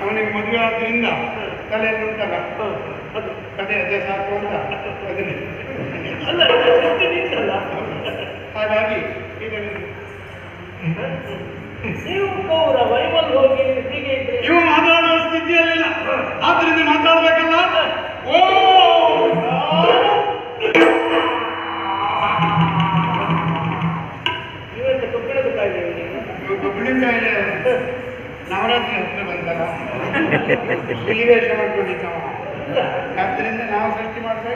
ಅವನಿಗೆ ಮದುವೆ ಆದ್ರಿಂದ ತಲೆಯಲ್ಲಿ ಉಂಟಲ್ಲ? ಅದು ಕತೆ ಅದೇ ಸಾಕು ಅಂತ ಅದನ್ನೇ ನವರಾತ್ರಿ ಹತ್ರ ಬಂತಲ್ಲ ಹುಲಿವೇಷ ಮಾಡ್ಕೊಂಡಿದ್ದ ಆದ್ದರಿಂದ ನಾವು ಸೃಷ್ಟಿ ಮಾಡ್ತಾ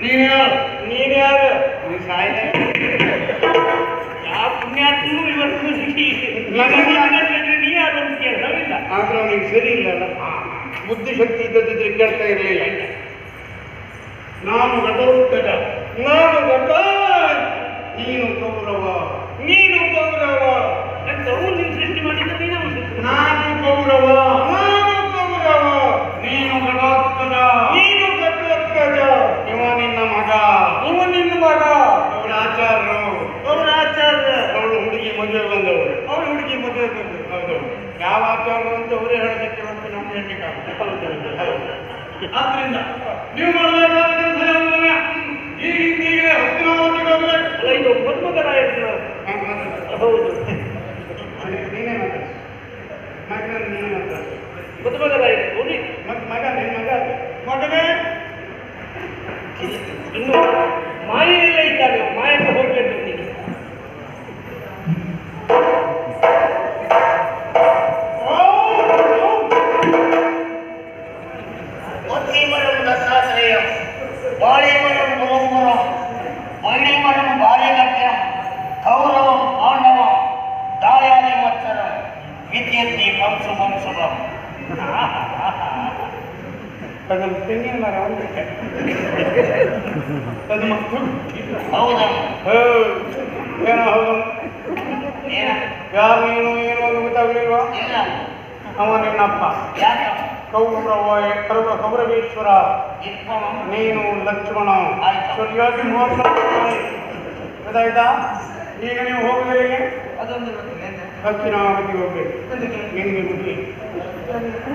ನೀನು ಯಾರು ನೀನು ಬುದ್ಧಿಶಕ್ತಿ ಇದ್ದದಿದ್ರೆ ಕೇಳ್ತಾ ಇರಲಿಲ್ಲ. ನಾನು ಘಟೋತ್ಕಟ ನಾನು ಗಟ ನೀನು ಕೌರವ. ನೀನು ಕೌರವ. ಅವನು ನೀನು ಸೃಷ್ಟಿ ಮಾಡಿದ್ದ ನಾನು ಕೌರವ. ಆದ್ರಿಂದ ನೀವು ಮಾಡಬೇಕಾದ ಈಗ ಈಗಲೇ ಹಸ್ತಿನಾವತಿಗೆ ಹೋಗ್ಬೇಕು ಅಲ್ಲ ಇದು ಮನ್ಮಗರಾಯನ ಹೌದು ನೀನೇ ಮಾತಾಡ ಮಾತಾಡ ನೀನೇ ಅದನ್ನು ತೆಂಗಿನ ಮರ ಒಂದು ಅದು ಮತ್ತು ಹೌದಾ ಏನೋ ಹೌದು ಏನ ಯಾರು ನೀನು ಏನು ಅಂತ ಗೊತ್ತಾಗಲಿಲ್ವಾ ಅವ ನಿನ್ನಪ್ಪ ಕೌರವ ಕೌರ ಕೌರವೇಶ್ವರ ನೀನು ಲಕ್ಷ್ಮಣ. ಸರಿಯಾಗಿ ಮೋಸ ಗೊತ್ತಾಯ್ತಾ ಈಗ ನೀವು ಹೋಗುವುದಿಲ್ಲ ಅದೊಂದು ನಾವು ಹೋಗ್ಬೇಕು. ನಿಮಗೆ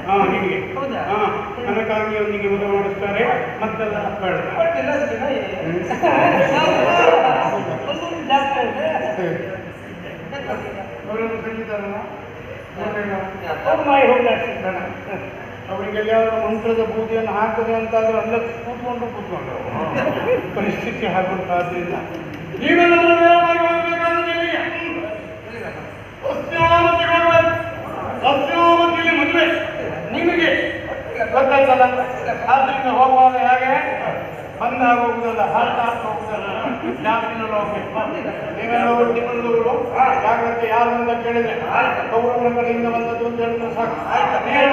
ಹಾ ನಿಮಗೆ ಅವನಿಗೆ ಮದುವೆ ಮಾಡಿಸ್ತಾರೆ. ಮತ್ತೆಲ್ಲ ಬೇಡ. ಅವರನ್ನು ಸಂಗೀತರಲ್ಲ ಅವ್ರು ಮಾಯ ಹೋಗ್ಲಾಡ್ಸಿದ್ದಾನೆ ಅವರಿಗೆ ಎಲ್ಲಿಯಾದ್ರೂ ಮಂತ್ರದ ಬೂದಿಯನ್ನು ಹಾಕದೆ ಅಂತಾದ್ರೆ ಅಲ್ಲ ಕೂತ್ಕೊಂಡು ಕೂತ್ಕೊಂಡು. ಪರಿಸ್ಥಿತಿ ಹಾಕುತ್ತಾದ್ರಿಂದ ನೀವೆಲ್ಲ ಗೊತ್ತಾಯ್ತಲ್ಲ ಆದ್ರಿಂದ ಹೋಗುವಾಗ ಹೇಗೆ? ಬಂದಾಗ ಹೋಗುದಲ್ಲ ಹಾಡ್ತಾ ಹೋಗುದಲ್ಲ ಯಾರು ಅಂತ ಕೇಳಿದ್ರೆ ಗೌರವ ಕಡೆಯಿಂದ ಬಂದದ್ದು ಅಂತ ಹೇಳಿದ್ರೆ ಸಾಕು. ನೇರವಾಗಿ